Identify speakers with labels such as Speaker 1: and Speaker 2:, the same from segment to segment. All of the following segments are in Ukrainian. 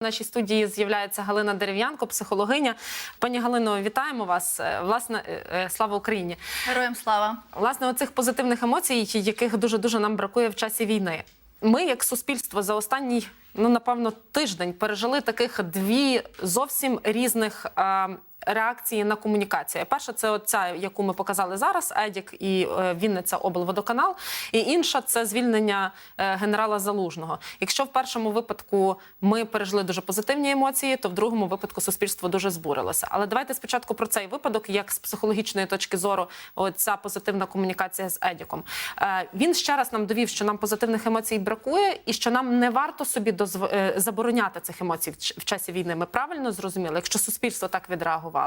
Speaker 1: В нашій студії з'являється Галина Дерев'янко, психологиня. Пані Галино, вітаємо вас. Е, Власне, е, е, слава Україні.
Speaker 2: Героям слава.
Speaker 1: Власне, оцих позитивних емоцій, яких дуже дуже нам бракує в часі війни. Ми, як суспільство, за останній, ну напевно, тиждень пережили таких дві зовсім різних. Е, Реакції на комунікацію. Перша це оця, яку ми показали зараз, Едік і е, Вінниця облводоканал. І інша це звільнення е, генерала Залужного. Якщо в першому випадку ми пережили дуже позитивні емоції, то в другому випадку суспільство дуже збурилося. Але давайте спочатку про цей випадок, як з психологічної точки зору, ця позитивна комунікація з Едіком. Е, Він ще раз нам довів, що нам позитивних емоцій бракує, і що нам не варто собі дозв... забороняти цих емоцій в часі війни. Ми правильно зрозуміли, якщо суспільство так відреагувало.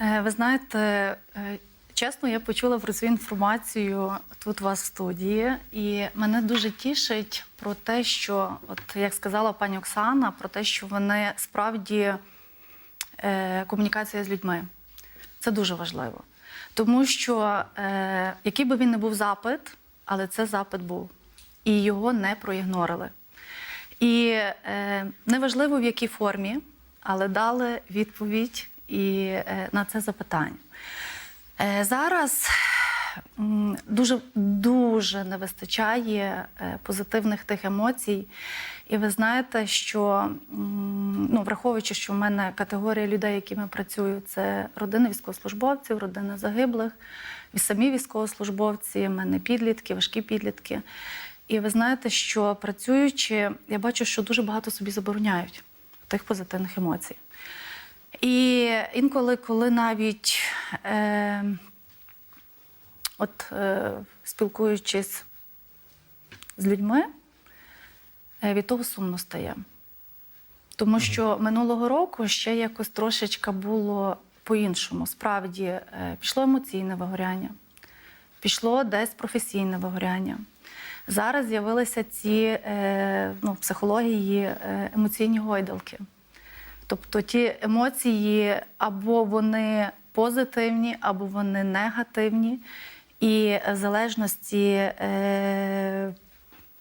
Speaker 2: Е, Ви знаєте, е, чесно, я почула про цю інформацію тут у вас в студії, і мене дуже тішить про те, що, от як сказала пані Оксана, про те, що вони справді е, комунікація з людьми. Це дуже важливо. Тому що е, який би він не був запит, але це запит був. І його не проігнорили. І е, неважливо в якій формі, але дали відповідь і е, на це запитання. Е, зараз дуже дуже не вистачає е, позитивних тих емоцій. І ви знаєте, що ну, враховуючи, що в мене категорія людей, якими працюю, це родини військовослужбовців, родини загиблих, і самі військовослужбовці, в мене підлітки, важкі підлітки. І ви знаєте, що працюючи, я бачу, що дуже багато собі забороняють тих позитивних емоцій. І інколи, коли навіть е, от, е, спілкуючись з людьми, е, від того сумно стає. Тому що минулого року ще якось трошечка було по-іншому. Справді е, пішло емоційне вигоряння, пішло десь професійне вигоряння. Зараз з'явилися ці е, ну, психології е, емоційні гойдалки. Тобто ті емоції або вони позитивні, або вони негативні. І в залежності е,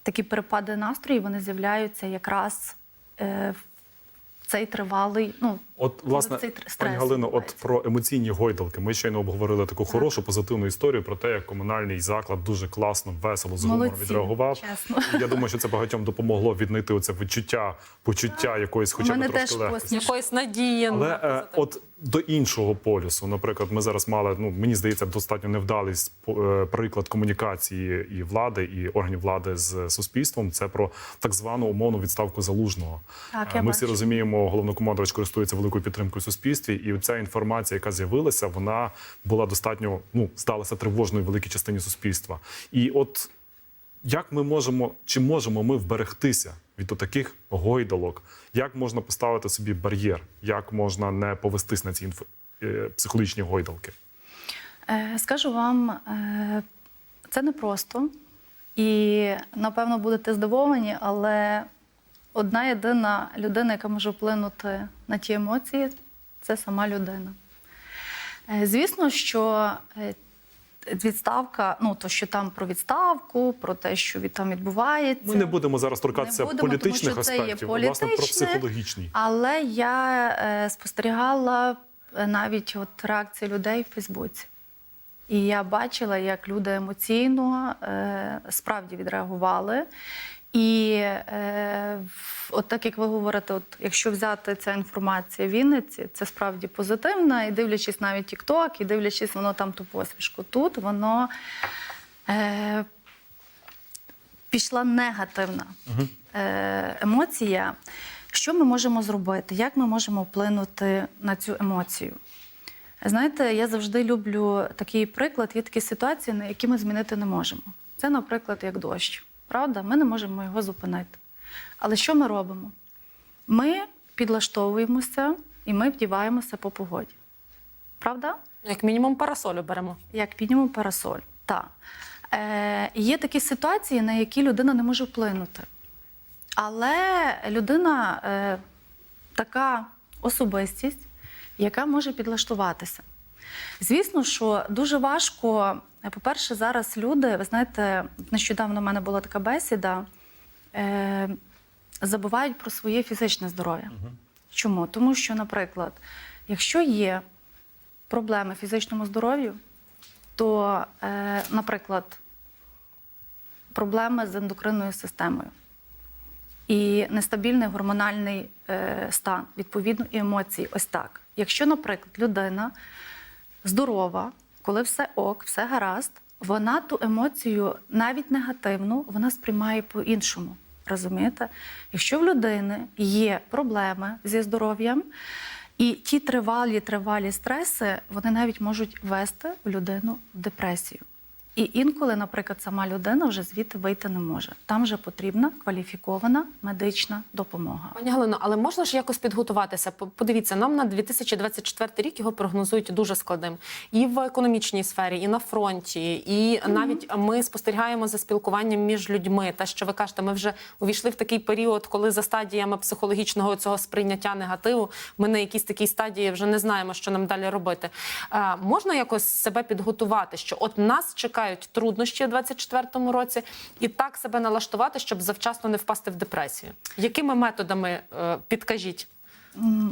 Speaker 2: такі перепади настрою вони з'являються якраз е, в цей тривалий. Ну,
Speaker 3: От, власне, пані Галино, от про емоційні гойдалки. Ми щойно обговорили таку хорошу, позитивну історію про те, як комунальний заклад дуже класно, весело, з гумором відреагував.
Speaker 2: чесно.
Speaker 3: Я думаю, що це багатьом допомогло віднайти оце відчуття, почуття якоїсь, хоча б трошки
Speaker 2: теж
Speaker 3: легкості.
Speaker 1: Якоїсь надії
Speaker 3: Але
Speaker 1: на
Speaker 3: е, от до іншого полюсу, наприклад, ми зараз мали, ну мені здається, достатньо невдалий е, приклад комунікації і влади, і органів влади з суспільством. Це про так звану умовну відставку залужного.
Speaker 2: Так,
Speaker 3: Е,
Speaker 2: я
Speaker 3: ми всі
Speaker 2: бачу.
Speaker 3: розуміємо, головнокомандувач користується великою підтримкою в суспільстві, і ця інформація, яка з'явилася, вона була достатньо ну сталася тривожною в великій частині суспільства. І от як ми можемо, чи можемо ми вберегтися від таких гойдалок? Як можна поставити собі бар'єр? Як можна не повестись на ці інфо, е, психологічні гойдалки?
Speaker 2: Е, Скажу вам, е, це непросто. І, напевно, будете здивовані, але одна єдина людина, яка може вплинути на ті емоції, це сама людина. Е, Звісно, що е, відставка, ну то, що там про відставку, про те, що від там відбувається.
Speaker 3: Ми не будемо зараз торкатися
Speaker 2: будемо,
Speaker 3: політичних
Speaker 2: тому
Speaker 3: аспектів, власне про психологічні.
Speaker 2: Але я е, спостерігала навіть от реакції людей в Фейсбуці. І я бачила, як люди емоційно е, справді відреагували. І е, от так як ви говорите, от якщо взяти ця інформація в Вінниці, це справді позитивна, і дивлячись навіть TikTok, і дивлячись воно там ту посмішку. Тут воно е, пішла негативна е, емоція. Що ми можемо зробити? Як ми можемо вплинути на цю емоцію? Знаєте, я завжди люблю такий приклад. Є такі ситуації, на які ми змінити не можемо. Це, наприклад, як дощ. Правда? Ми не можемо його зупинити. Але що ми робимо? Ми підлаштовуємося і ми вдіваємося по погоді. Правда?
Speaker 1: Як мінімум парасолю беремо.
Speaker 2: Як мінімум парасоль. Так. Е, є такі ситуації, на які людина не може вплинути. Але людина е, така особистість, яка може підлаштуватися. Звісно, що дуже важко. По-перше, зараз люди, ви знаєте, нещодавно в мене була така бесіда. Е, забувають про своє фізичне здоров'я. Чому? Тому що, наприклад, якщо є проблеми в фізичному здоров'ю, то, е, наприклад, проблеми з ендокринною системою і нестабільний гормональний е, стан, відповідно, і емоції. Ось так. Якщо, наприклад, людина здорова, коли все ок, все гаразд, вона ту емоцію, навіть негативну, вона сприймає по-іншому. Розумієте? Якщо в людини є проблеми зі здоров'ям, і ті тривалі, тривалі стреси, вони навіть можуть вести людину в депресію. І інколи, наприклад, сама людина вже звідти вийти не може. Там вже потрібна кваліфікована медична допомога.
Speaker 1: Пані Галино, але можна ж якось підготуватися? Подивіться, нам на 2024 рік його прогнозують дуже складним і в економічній сфері, і на фронті, і навіть ми спостерігаємо за спілкуванням між людьми. Те, що ви кажете, ми вже увійшли в такий період, коли за стадіями психологічного цього сприйняття негативу ми на якійсь такій стадії вже не знаємо, що нам далі робити. Е, можна якось себе підготувати, що от нас чекають труднощі у 2024 році, і так себе налаштувати, щоб завчасно не впасти в депресію. Якими методами е, підкажіть?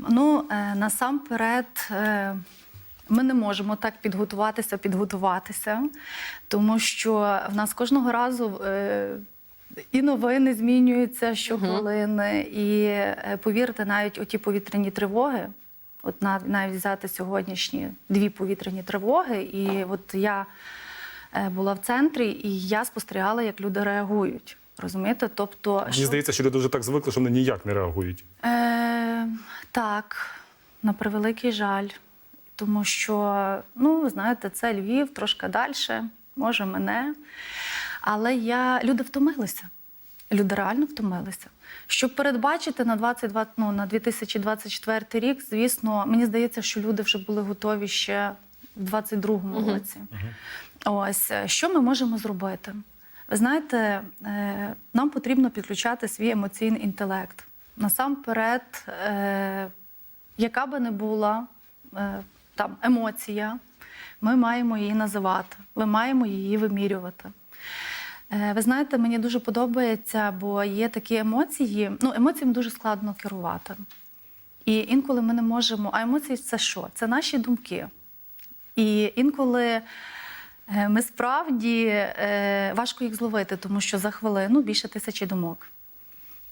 Speaker 2: Ну, е, насамперед, е, ми не можемо так підготуватися, підготуватися, тому що в нас кожного разу. І новини змінюються щохвилини, і повірте, навіть оті повітряні тривоги, от навіть взяти сьогоднішні дві повітряні тривоги, і от я була в центрі, і я спостерігала, як люди реагують. Розумієте? Тобто,
Speaker 3: Мені здається, що люди вже так звикли, що вони ніяк не реагують.
Speaker 2: Е, так, на превеликий жаль. Тому що, ну, знаєте, це Львів, трошки далі, може, мене. Але я, люди втомилися. Люди реально втомилися. Щоб передбачити на 22, ну, на 2024 рік, звісно, мені здається, що люди вже були готові ще в 22-му році. Ось е, що ми можемо зробити? Ви знаєте, е, нам потрібно підключати свій емоційний інтелект. Насамперед, е, яка би не була там емоція, ми маємо її називати, ми маємо її вимірювати. Ви знаєте, мені дуже подобається, бо є такі емоції. Ну, емоціям дуже складно керувати. І інколи ми не можемо. А емоції це що? Це наші думки. І інколи е, ми справді е, важко їх зловити, тому що за хвилину більше тисячі думок.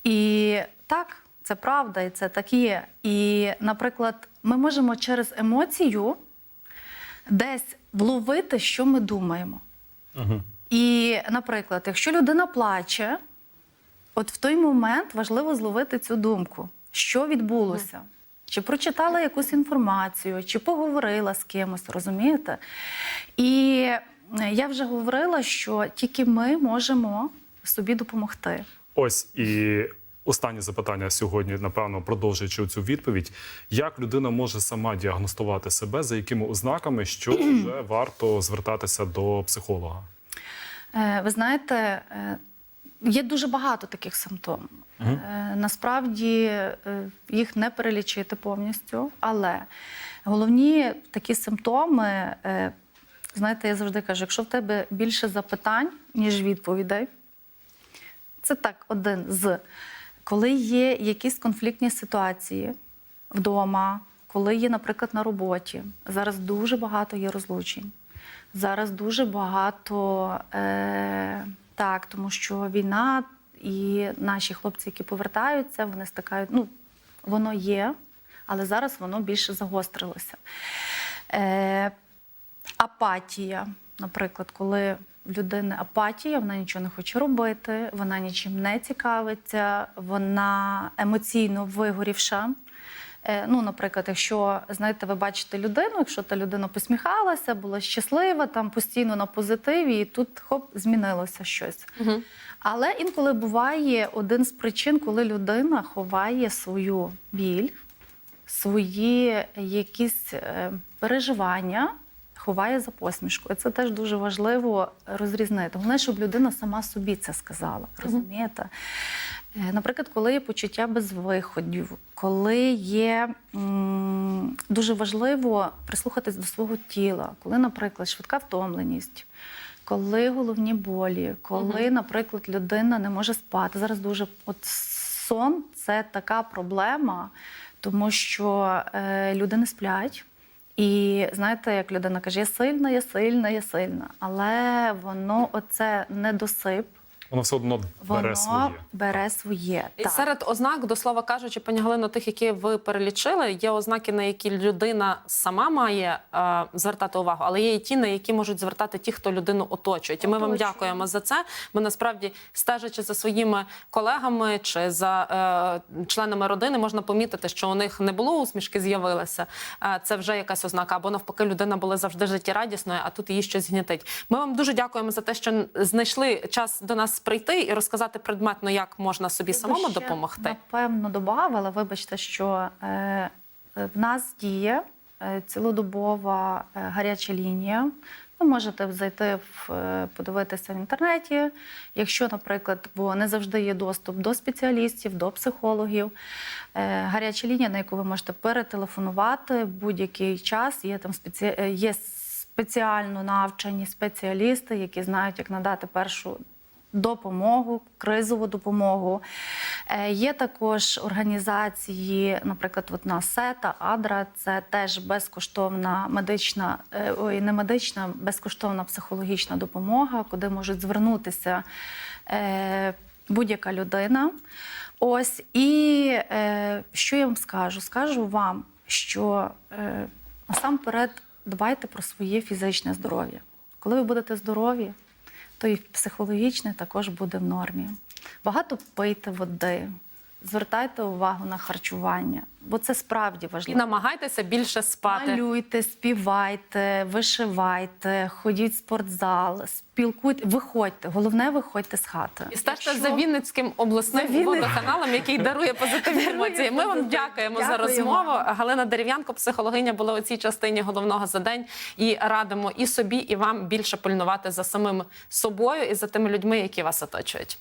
Speaker 2: І так, це правда, і це так є. І, наприклад, ми можемо через емоцію десь вловити, що ми думаємо. І, наприклад, якщо людина плаче, от в той момент важливо зловити цю думку, що відбулося. Чи прочитала якусь інформацію, чи поговорила з кимось, розумієте? І е, я вже говорила, що тільки ми можемо собі допомогти.
Speaker 3: Ось і останнє запитання сьогодні, напевно, продовжуючи цю відповідь. Як людина може сама діагностувати себе, за якими ознаками, що вже варто звертатися до психолога?
Speaker 2: Е, Ви знаєте, е, є дуже багато таких симптомів. Е, Насправді е, їх не перелічити повністю, але головні такі симптоми, е, знаєте, я завжди кажу, якщо в тебе більше запитань, ніж відповідей, це так один з. Коли є якісь конфліктні ситуації вдома, коли є, наприклад, на роботі, зараз дуже багато є розлучень. Зараз дуже багато е, так, тому що війна і наші хлопці, які повертаються, вони стикають. Ну, воно є, але зараз воно більше загострилося. Е, апатія, наприклад, коли в людини апатія, вона нічого не хоче робити, вона нічим не цікавиться, вона емоційно вигорівша. Е, Ну, наприклад, якщо знаєте, ви бачите людину, якщо та людина посміхалася, була щаслива, там постійно на позитиві, і тут хоп, змінилося щось.
Speaker 1: Угу.
Speaker 2: Але інколи буває один з причин, коли людина ховає свою біль, свої якісь е, переживання, ховає за посмішкою. Це теж дуже важливо розрізнити. Головне, щоб людина сама собі це сказала. Розумієте? Е, Наприклад, коли є почуття безвиходів, коли є м, дуже важливо прислухатись до свого тіла, коли, наприклад, швидка втомленість, коли головні болі, коли, наприклад, людина не може спати. Зараз дуже от сон це така проблема, тому що е, люди не сплять. І знаєте, як людина каже, я сильна, я сильна, я сильна. Але воно, оце недосип,
Speaker 3: Воно все одно
Speaker 2: воно
Speaker 3: бере своє.
Speaker 2: бере своє.
Speaker 1: І
Speaker 2: Так.
Speaker 1: серед ознак, до слова кажучи, пані Галино, тих, які ви перелічили, є ознаки, на які людина сама має е, звертати увагу, але є і ті, на які можуть звертати ті, хто людину оточують. І ми вам дякуємо за це. Ми насправді стежачи за своїми колегами чи за е, членами родини, можна помітити, що у них не було усмішки, з'явилися. Е, це вже якась ознака, або навпаки, людина була завжди життєрадісною, а тут її щось гнітить. Ми вам дуже дякуємо за те, що знайшли час до нас прийти і розказати предметно, як можна собі
Speaker 2: Я
Speaker 1: самому
Speaker 2: ще,
Speaker 1: допомогти.
Speaker 2: Напевно, додавала. Вибачте, що е, е, в нас діє е, цілодобова е, гаряча лінія. Ви можете зайти в е, подивитися в інтернеті. Якщо, наприклад, бо не завжди є доступ до спеціалістів, до психологів. Е, Гаряча лінія, на яку ви можете перетелефонувати будь-який час. Є там спеці... є спеціально навчені спеціалісти, які знають, як надати першу допомогу, кризову допомогу. Е, Є також організації, наприклад, от на СЕТА, АДРА, це теж безкоштовна медична, е, ой, не медична, безкоштовна психологічна допомога, куди можуть звернутися е, будь-яка людина. Ось і що я вам скажу? Скажу вам, що насамперед дбайте про своє фізичне здоров'я. Коли ви будете здорові, то і психологічне також буде в нормі. Багато пийте води, звертайте увагу на харчування, бо це справді
Speaker 1: І
Speaker 2: важливо.
Speaker 1: намагайтеся більше спати.
Speaker 2: Малюйте, співайте, вишивайте, ходіть в спортзал, спілкуйте, виходьте. Головне, виходьте з хати.
Speaker 1: І стежте
Speaker 2: Якщо-
Speaker 1: за Вінницьким обласним
Speaker 2: За Вінниць-
Speaker 1: водоканалом, який дарує позитивні емоції. Ми вам дякуємо за розмову. Галина Дерев'янко, психологиня, була у цій частині головного за день. І радимо і собі, і вам більше пильнувати за самим собою і за тими людьми, які вас оточують.